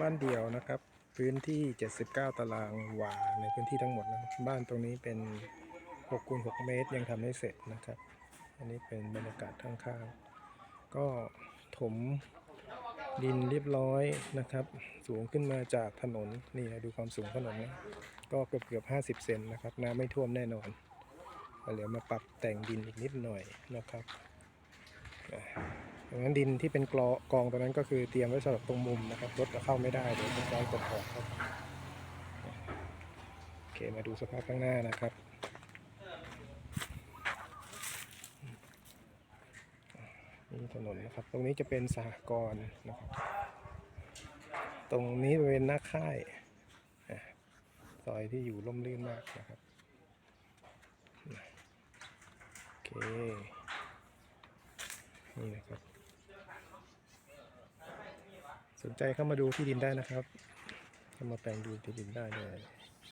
บ้านเดี่ยวนะครับ พื้นที่ 79 ตารางวาในพื้นที่ทั้งหมดนะบ้านตรงนี้เป็น6คูณ6เมตรยังทำไม่เสร็จนะครับ อันนี้เป็นบรรยากาศข้างๆ ก็ถมดินเรียบร้อยนะครับ สูงขึ้นมาจากถนนนี่ดูความสูงถนนนะก็เกือบเกือบๆ50 เซนนะครับ น้ำไม่ท่วมแน่นอนเหลือมาปรับแต่งดินอีกนิดหน่อยนะครับ ดังนั้นดินที่เป็นกลอกองตรงนั้นก็คือเตรียมไว้สำหรับตรงมุมนะครับรถจะเข้าไม่ได้เดี๋ยวต้องใช้กดออกครับโอเคมาดูสภาพข้างหน้านะครับนี่ถนนนะครับ ตรงนี้จะเป็นสหกรณ์นะครับ ตรงนี้บริเวณหน้าค่ายซอยที่อยู่ร่มรื่นมากนะครับโอเค นี่นะครับ สนใจเข้ามาดูที่ดินได้นะครับเข้ามาแปลงดูที่ดินได้เลย